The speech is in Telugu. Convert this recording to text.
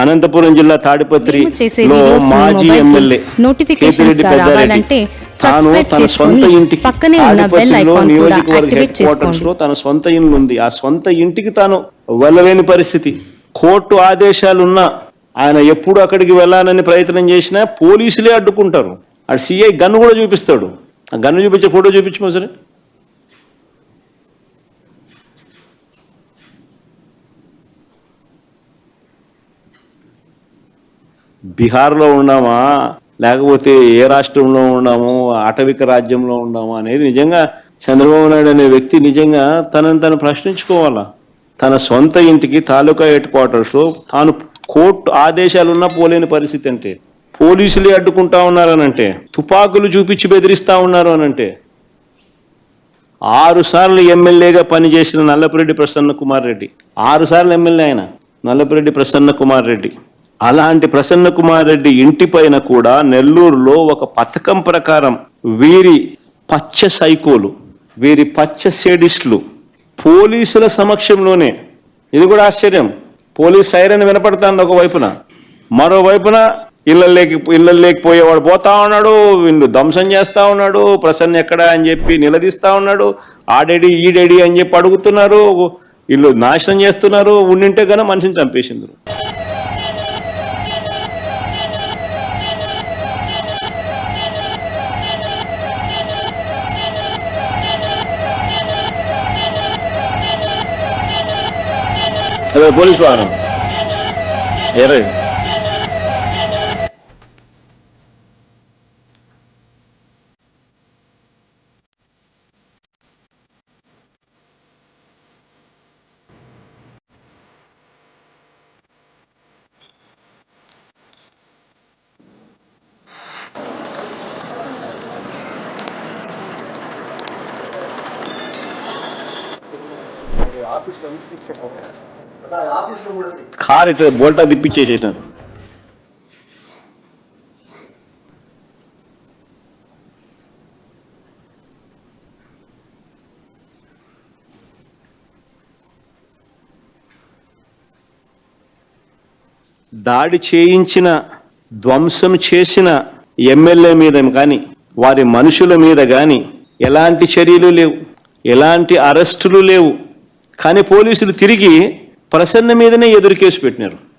అనంతపురం జిల్లా తాడిపత్రి మాజీ ఎమ్మెల్యే నోటిఫికేషన్స్ రావాలంటే సబ్స్క్రైబ్ పక్కనే ఉన్న బెల్ ఐకాన్ కూడా యాక్టివేట్ చేసుకోండి. లో తన సొంత ఇల్లు ఉంది. ఆ సొంత ఇంటికి తాను వెళ్ళలేని పరిస్థితి. కోర్టు ఆదేశాలున్నా ఆయన ఎప్పుడు అక్కడికి వెళ్ళాలని ప్రయత్నం చేసినా పోలీసులే అడ్డుకుంటారు. ఆ సిఐ గన్ను కూడా చూపిస్తాడు. ఆ గన్ను చూపించే ఫోటో చూపించమో సరే? బీహార్లో ఉన్నామా? లేకపోతే ఏ రాష్ట్రంలో ఉన్నాము? ఆటవిక రాజ్యంలో ఉన్నాము? అనేది నిజంగా చంద్రబాబు నాయుడు అనే వ్యక్తి నిజంగా తనని తను ప్రశ్నించుకోవాలా? తన సొంత ఇంటికి తాలూకా హెడ్ క్వార్టర్స్లో తాను కోర్టు ఆదేశాలు ఉన్నా పోలేని పరిస్థితి అంటే పోలీసులే అడ్డుకుంటా ఉన్నారనంటే తుపాకులు చూపించి బెదిరిస్తా ఉన్నారు అనంటే ఆరు సార్లు ఎమ్మెల్యేగా పనిచేసిన నల్లపురెడ్డి ప్రసన్న కుమార్ రెడ్డి ఆరు సార్లు ఎమ్మెల్యే ఆయన నల్లపురెడ్డి ప్రసన్న కుమార్ రెడ్డి. అలాంటి ప్రసన్న కుమార్ రెడ్డి ఇంటి పైన కూడా నెల్లూరులో ఒక పథకం ప్రకారం వీరి పచ్చ సైకోలు వీరి పచ్చ సేడిస్టులు పోలీసుల సమక్షంలోనే. ఇది కూడా ఆశ్చర్యం. పోలీస్ సైరన్ వినపడుతుంది ఒక వైపున. మరోవైపున ఇళ్ళల్లోకి ఇళ్ళ పోయేవాడు పోతా ఉన్నాడు వీళ్ళు ధ్వంసం చేస్తా ఉన్నాడు ప్రసన్న ఎక్కడ అని చెప్పి నిలదీస్తా ఉన్నాడు ఆడేడి ఈడేడి అని చెప్పి అడుగుతున్నారు వీళ్ళు నాశనం చేస్తున్నారు ఉండింటే కనుక మనిషిని చంపేసిండ్రు. Evet polis var hanım. Yeri. Abi, ich bin nicht sicher. Car ఇట్లా బోల్టా తిప్పించేసేసినారు దాడి చేయించిన ధ్వంసం చేసిన ఎమ్మెల్యే మీద కానీ వారి మనుషుల మీద కానీ ఎలాంటి చర్యలు లేవు. ఎలాంటి అరెస్టులు లేవు. కానీ పోలీసులు తిరిగి ప్రసన్న మీదనే ఎదురు కేసు పెట్టినారు.